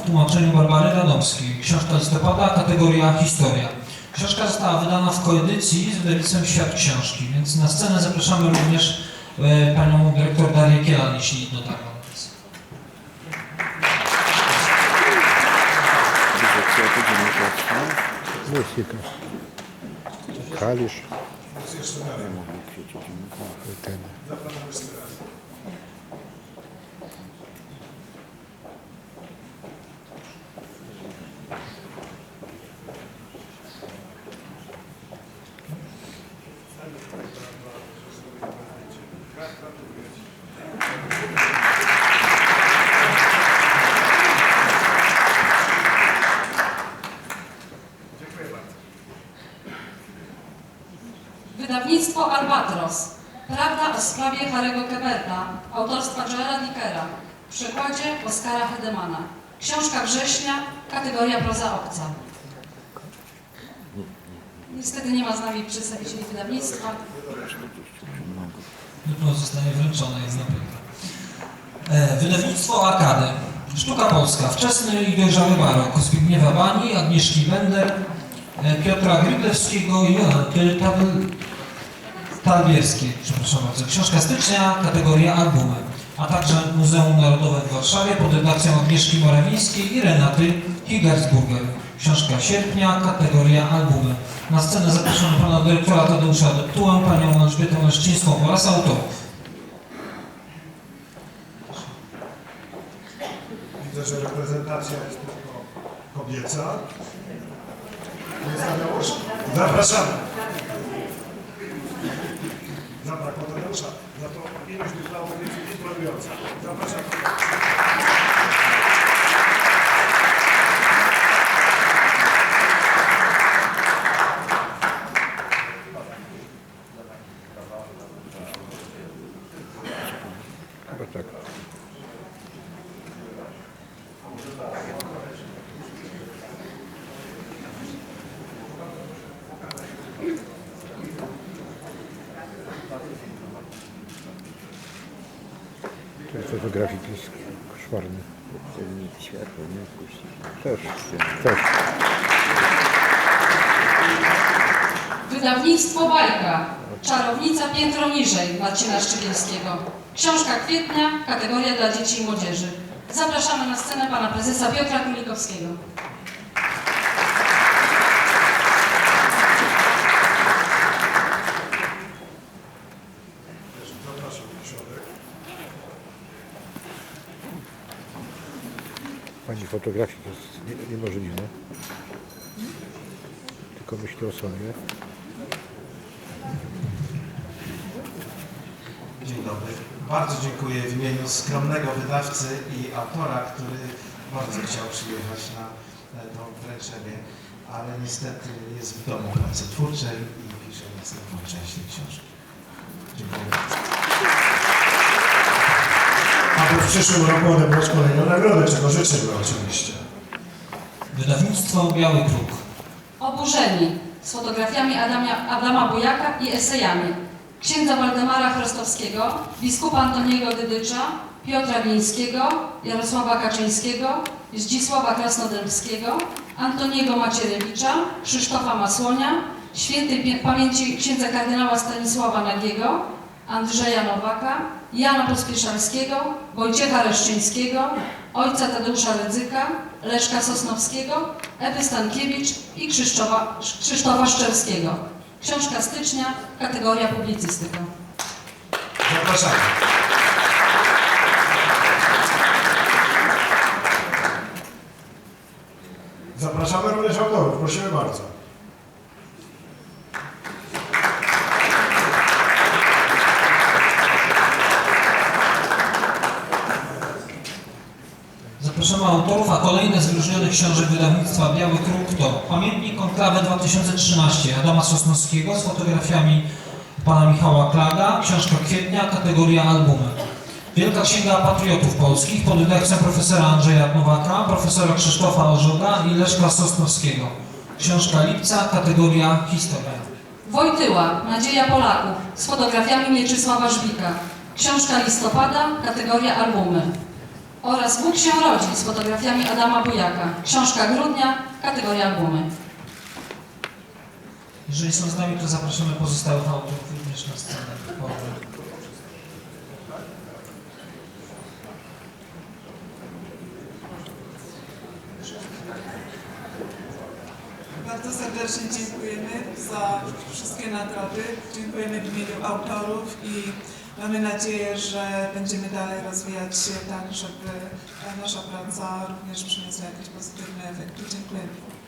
w tłumaczeniu Barbary Radomskiej. Książka listopada, kategoria historia. Książka została wydana w koedycji z wydawnictwem Świat Książki, więc na scenę zapraszamy również e, panią dyrektor Darię Kielan, jeśli dziennikarstwo. Muzyka. Kalisz. Ten. Wydawnictwo Albatros. Prawda o sprawie Harry'ego Keberta autorstwa Joela Dickera w przekładzie Oskara Hedemana. Książka września, kategoria proza obca. Niestety nie ma z nami przedstawicieli wydawnictwa. Jutro zostanie wręczone, jest na. E, Wydawnictwo Arkady. Sztuka polska. Wczesny i dojrzały barok. Zbigniewa Bani, Agnieszki Bender, e, Piotra Gryglewskiego i Jolanty Talbierskiej. Przepraszam bardzo. Książka stycznia, kategoria albumy. A także Muzeum Narodowe w Warszawie pod redakcją Agnieszki Morawińskiej i Renaty Higersburger. Książka sierpnia, kategoria albumy. Na scenę zapraszamy pana dyrektora Tadeusza Deptułę, panią Elżbietę Leszczyńską oraz autorów. Widzę, że reprezentacja jest tylko kobieca. Zapraszamy. na tą ilość tych zawodników i zdrowioca. Zapraszam. Ten fotografik jest koszmarny. Pewnie światło nie puści. Też. Też. Wydawnictwo Bajka. Czarownica piętro niżej Marcina Szczygielskiego. Książka kwietnia, kategoria dla dzieci i młodzieży. Zapraszamy na scenę pana prezesa Piotra Kulikowskiego. Pani fotografik jest nie, niemożliwe. Tylko myślę o sobie. Dzień dobry. Bardzo dziękuję w imieniu skromnego wydawcy i autora, który bardzo chciał przyjechać na e, to wręczenie, ale niestety jest w domu pracy twórczej i pisze następną część tej książki. Dziękuję bardzo. Aby w przyszłym roku odebrać kolejną nagrodę, czego życzymy oczywiście. Wydawnictwo Biały Kruk. Oburzeni z fotografiami Adamia, Adama Bujaka i esejami księdza Waldemara Chrostowskiego, biskupa Antoniego Dydycza, Piotra Glińskiego, Jarosława Kaczyńskiego, Zdzisława Krasnodębskiego, Antoniego Macierewicza, Krzysztofa Masłonia, świętej pamięci księdza kardynała Stanisława Nagiego, Andrzeja Nowaka, Jana Pospieszalskiego, Wojciecha Reszczyńskiego, ojca Tadeusza Rydzyka, Leszka Sosnowskiego, Ewy Stankiewicz i Krzysztofa, Krzysztofa Szczerskiego. Książka stycznia, kategoria publicystyka. Zapraszamy. Zapraszamy również autorów, prosimy bardzo. Zapraszamy autorów, a kolejne z wyróżnionych książek wydawnictwa Biały Kruk to Pamiętnik Konklawy 2013 Adama Sosnowskiego z fotografiami pana Michała Klaga, książka kwietnia, kategoria albumy. Wielka Księga Patriotów Polskich pod redakcją profesora Andrzeja Nowaka, profesora Krzysztofa Orzoga i Leszka Sosnowskiego. Książka lipca, kategoria historia. Wojtyła, Nadzieja Polaków z fotografiami Mieczysława Żbika. Książka listopada, kategoria albumy. Oraz Bóg się rodzi z fotografiami Adama Bujaka. Książka Grudnia, kategoria albumy. Jeżeli są z nami, to zapraszamy pozostałych autorów również na scenę. Bardzo serdecznie dziękujemy za wszystkie nagrody. Dziękujemy w imieniu autorów i mamy nadzieję, że będziemy dalej rozwijać się tak, żeby nasza praca również przyniosła jakieś pozytywne efekty. Dziękujemy.